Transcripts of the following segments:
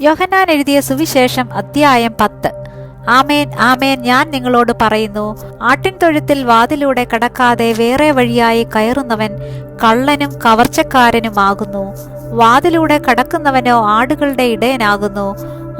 യോഹന്നാൻ എഴുതിയ സുവിശേഷം അധ്യായം പത്ത്. ആമേൻ ആമേൻ ഞാൻ നിങ്ങളോട് പറയുന്നു ആട്ടിൻ തൊഴുത്തിൽ വാതിലൂടെ കടക്കാതെ വേറെ വഴിയായി കയറുന്നവൻ കള്ളനും കവർച്ചക്കാരനുമാകുന്നു വാതിലൂടെ കടക്കുന്നവനോ ആടുകളുടെ ഇടയനാകുന്നു.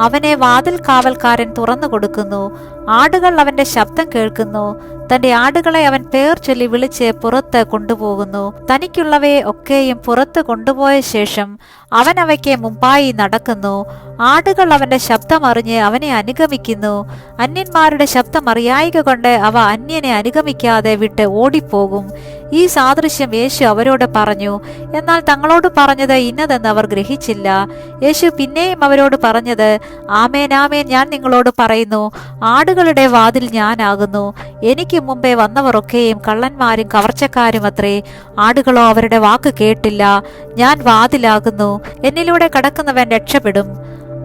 അവനെ വാതിൽ കാവൽക്കാരൻ തുറന്നു കൊടുക്കുന്നു ആടുകൾ അവന്റെ ശബ്ദം കേൾക്കുന്നു. തന്റെ ആടുകളെ അവൻ പേർ ചൊല്ലി വിളിച്ച് പുറത്ത് കൊണ്ടുപോകുന്നു. തനിക്കുള്ളവയെ ഒക്കെയും പുറത്ത് കൊണ്ടുപോയ ശേഷം അവൻ അവയ്ക്ക് മുമ്പായി നടക്കുന്നു. ആടുകൾ അവന്റെ ശബ്ദം അറിഞ്ഞ് അവനെ അനുഗമിക്കുന്നു. അന്യന്മാരുടെ ശബ്ദം അറിയായിക കൊണ്ട് അവ അന്യനെ അനുഗമിക്കാതെ വിട്ട് ഓടിപ്പോകും. ഈ സാദൃശ്യം യേശു അവരോട് പറഞ്ഞു എന്നാൽ തങ്ങളോട് പറഞ്ഞത് ഇന്നതെന്ന് അവർ ഗ്രഹിച്ചില്ല. യേശു പിന്നെയും അവരോട് പറഞ്ഞത് ആമേൻ ആമേൻ ഞാൻ നിങ്ങളോട് പറയുന്നു ആടുകളുടെ വാതിൽ ഞാനാകുന്നു. എനിക്ക് മുമ്പേ വന്നവരൊക്കെയും കള്ളന്മാരും കവർച്ചക്കാരും അത്രേ. ആടുകളോ അവരുടെ വാക്ക് കേട്ടില്ല. ഞാൻ വാതിലാകുന്നു. എന്നിലൂടെ കടക്കുന്നവൻ രക്ഷപ്പെടും.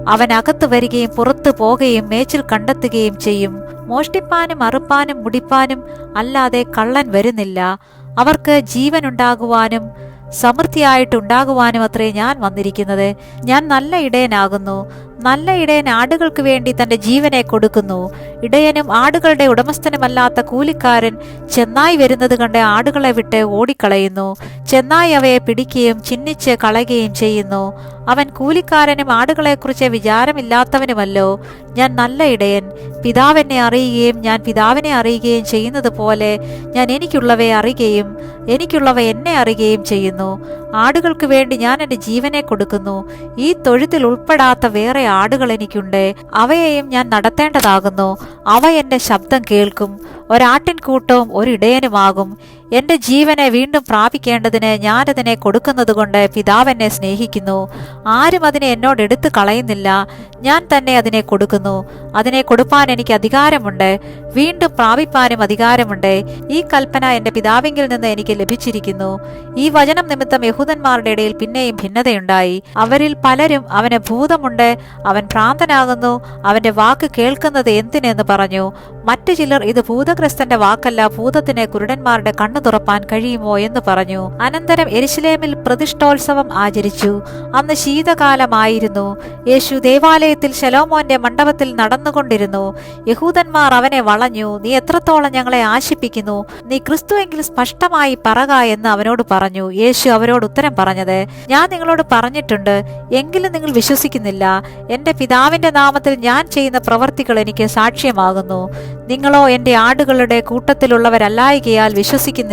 അവൻ അകത്തു വരികയും പുറത്തു പോകുകയും മേച്ചിൽ കണ്ടെത്തുകയും ചെയ്യും. മോഷ്ടിപ്പാനും അറുപ്പാനും മുടിപ്പാനും അല്ലാതെ കള്ളൻ വരുന്നില്ല. അവർക്ക് ജീവനുണ്ടാകുവാനും സമൃദ്ധിയായിട്ടുണ്ടാകുവാനും അത്രേ ഞാൻ വന്നിരിക്കുന്നത്. ഞാൻ നല്ല ഇടയനാകുന്നു. നല്ല ഇടയൻ ആടുകൾക്ക് വേണ്ടി തന്റെ ജീവനെ കൊടുക്കുന്നു. ഇടയനും ആടുകളുടെ ഉടമസ്ഥനുമല്ലാത്ത കൂലിക്കാരൻ ചെന്നായി വരുന്നത് കണ്ട് ആടുകളെ വിട്ട് ഓടിക്കളയുന്നു. ചെന്നായി അവയെ പിടിക്കുകയും ചിഹ്നിച്ച് കളയുകയും ചെയ്യുന്നു. അവൻ കൂലിക്കാരനും ആടുകളെക്കുറിച്ച് വിചാരമില്ലാത്തവനുമല്ലോ. ഞാൻ നല്ല ഇടയൻ. പിതാവെന്നെ അറിയുകയും ഞാൻ പിതാവിനെ അറിയുകയും ചെയ്യുന്നത് പോലെ ഞാൻ എനിക്കുള്ളവയെ അറിയുകയും എനിക്കുള്ളവ എന്നെ അറിയുകയും ചെയ്യുന്നു. ആടുകൾക്ക് വേണ്ടി ഞാൻ എന്റെ ജീവനെ കൊടുക്കുന്നു. ഈ തൊഴുത്തിൽ ഉൾപ്പെടാത്ത വേറെ ആടുകൾ എനിക്കുണ്ട്. അവയെയും ഞാൻ നടത്തേണ്ടതാകുന്നു. അവ എന്റെ ശബ്ദം കേൾക്കും. ഒരാട്ടിൻകൂട്ടവും ഒരിടയനുമാകും എന്റെ ജീവനെ വീണ്ടും പ്രാപിക്കേണ്ടതിന് ഞാനതിനെ കൊടുക്കുന്നതുകൊണ്ട് പിതാവെന്നെ സ്നേഹിക്കുന്നു. ആരും അതിനെ എന്നോട് എടുത്തു കളയുന്നില്ല. ഞാൻ തന്നെ അതിനെ കൊടുക്കുന്നു. അതിനെ കൊടുപ്പാൻ എനിക്ക് അധികാരമുണ്ട്. വീണ്ടും പ്രാപിപ്പാനും അധികാരമുണ്ട്. ഈ കൽപ്പന എന്റെ പിതാവിങ്കിൽ നിന്ന് എനിക്ക് ലഭിച്ചിരിക്കുന്നു. ഈ വചനം നിമിത്തം യഹൂദന്മാരുടെ ഇടയിൽ പിന്നെയും ഭിന്നതയുണ്ടായി. അവരിൽ പലരും അവന് ഭൂതമുണ്ട് അവൻ ഭ്രാന്തനാകുന്നു അവന്റെ വാക്ക് കേൾക്കുന്നത് എന്തിനെന്ന് പറഞ്ഞു. മറ്റു ചിലർ ഇത് ഭൂതഗ്രസ്തന്റെ വാക്കല്ല ഭൂതത്തിന് കുരുടന്മാരുടെ കണ്ണു തുറപ്പാൻ കഴിയുമോ എന്ന് പറഞ്ഞു. അനന്തരം എരിശിലേമിൽ പ്രതിഷ്ഠോത്സവം ആചരിച്ചു. അന്ന് ശീതകാലമായിരുന്നു. യേശു ദേവാലയത്തിൽ ശലോമോന്റെ മണ്ഡപത്തിൽ നടന്നുകൊണ്ടിരുന്നു. യഹൂദന്മാർ അവനെ വളഞ്ഞു. നീ എത്രത്തോളം ഞങ്ങളെ ആശിപ്പിക്കുന്നു? നീ ക്രിസ്തുവെങ്കിൽ സ്പഷ്ടമായി പറക എന്ന് അവനോട് പറഞ്ഞു. യേശു അവരോട് ഉത്തരം പറഞ്ഞത് ഞാൻ നിങ്ങളോട് പറഞ്ഞിട്ടുണ്ട് എങ്കിലും നിങ്ങൾ വിശ്വസിക്കുന്നില്ല. എന്റെ പിതാവിന്റെ നാമത്തിൽ ഞാൻ ചെയ്യുന്ന പ്രവർത്തികൾ എനിക്ക് സാക്ഷ്യമാകുന്നു. നിങ്ങളോ എന്റെ ആടുകളുടെ കൂട്ടത്തിലുള്ളവരല്ലായികയാൽ വിശ്വസിക്കുന്നില്ല.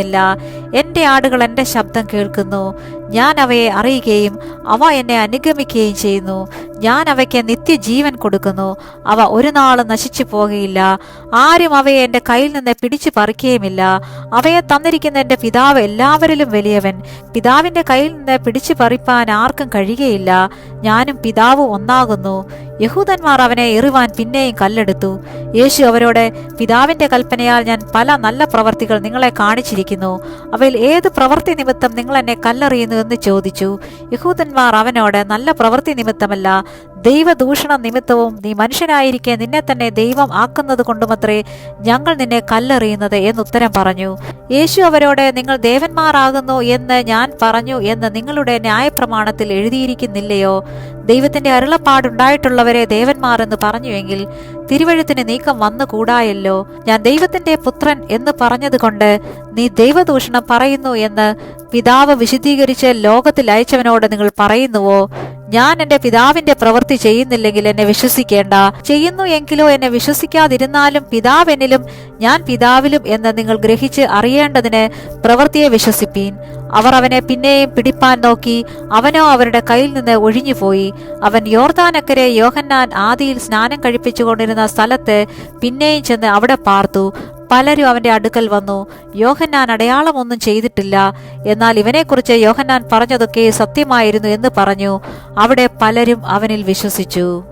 എന്റെ ആടുകൾ എന്റെ ശബ്ദം കേൾക്കുന്നു. ഞാൻ അവയെ അറിയുകയും അവ എന്നെ അനുഗമിക്കുകയും ചെയ്യുന്നു. ഞാൻ അവയ്ക്ക് നിത്യജീവൻ കൊടുക്കുന്നു. അവ ഒരു നാളും നശിച്ചു പോകുകയില്ല ആരും അവയെ എന്റെ കയ്യിൽ നിന്ന് പിടിച്ചു പറിക്കുകയുമില്ല. അവയെ തന്നിരിക്കുന്ന എന്റെ പിതാവ് എല്ലാവരിലും വലിയവൻ. പിതാവിന്റെ കയ്യിൽ നിന്ന് പിടിച്ചു പറിപ്പാൻ ആർക്കും കഴിയുകയില്ല. ഞാനും പിതാവും ഒന്നാകുന്നു. യഹൂദന്മാർ അവനെ എറിവാൻ പിന്നെയും കല്ലെടുത്തു. യേശു അവരോട് പിതാവിന്റെ കൽപ്പനയാൽ ഞാൻ പല നല്ല പ്രവർത്തികൾ നിങ്ങളെ കാണിച്ചിരിക്കുന്നു. അവയിൽ ഏത് പ്രവൃത്തി നിമിത്തം നിങ്ങൾ എന്നെ കല്ലെറിയുന്നു? എന്ന് ചോദിച്ചു. യഹൂദന്മാർ അവനോട് നല്ല പ്രവൃത്തി നിമിത്തമല്ല. ദൈവദൂഷണ നിമിത്തവും നീ മനുഷ്യനായിരിക്കെ നിന്നെ തന്നെ ദൈവം ആക്കുന്നത് കൊണ്ടുമത്രേ ഞങ്ങൾ നിന്നെ കല്ലെറിയുന്നത് എന്നുത്തരം പറഞ്ഞു. യേശു അവരോട് നിങ്ങൾ ദേവന്മാരാകുന്നു എന്ന് ഞാൻ പറഞ്ഞു എന്ന് നിങ്ങളുടെ ന്യായപ്രമാണത്തിൽ എഴുതിയിരിക്കുന്നില്ലയോ? ദൈവത്തിന്റെ അരുളപ്പാടുണ്ടായിട്ടുള്ളവരെ ദേവന്മാർ എന്ന് പറഞ്ഞുവെങ്കിൽ തിരുവഴുത്തിന് നീക്കം വന്നുകൂടായല്ലോ. ഞാൻ ദൈവത്തിന്റെ പുത്രൻ എന്ന് പറഞ്ഞതുകൊണ്ട് നീ ദൈവദൂഷണം പറയുന്നു എന്ന് പിതാവ് വിശദീകരിച്ച് ലോകത്തിൽ അയച്ചവനോട് നിങ്ങൾ പറയുന്നുവോ? ഞാൻ എന്റെ പിതാവിന്റെ പ്രവൃത്തി ചെയ്യുന്നില്ലെങ്കിൽ എന്നെ വിശ്വസിക്കേണ്ട. ചെയ്യുന്നു എങ്കിലോ എന്നെ വിശ്വസിക്കാതിരുന്നാലും പിതാവ് എന്നിലും ഞാൻ പിതാവിലും എന്ന് നിങ്ങൾ ഗ്രഹിച്ച് അറിയേണ്ടതിന് പ്രവൃത്തിയെ വിശ്വസിപ്പീൻ. അവർ അവനെ പിന്നെയും പിടിപ്പാൻ നോക്കി അവനോ അവരുടെ കയ്യിൽ നിന്ന് ഒഴിഞ്ഞുപോയി. അവൻ യോർദാനക്കരെ യോഹന്നാൻ ആദിയിൽ സ്നാനം കഴിപ്പിച്ചുകൊണ്ടിരുന്ന സ്ഥലത്ത് പിന്നെയും ചെന്ന് അവിടെ പാർത്തു. പലരും അവന്റെ അടുക്കൽ വന്നു യോഹന്നാൻ അടയാളമൊന്നും ചെയ്തിട്ടില്ല. എന്നാൽ ഇവനെക്കുറിച്ച് യോഹന്നാൻ പറഞ്ഞതൊക്കെ സത്യമായിരുന്നു എന്ന് പറഞ്ഞു. അവിടെ പലരും അവനിൽ വിശ്വസിച്ചു.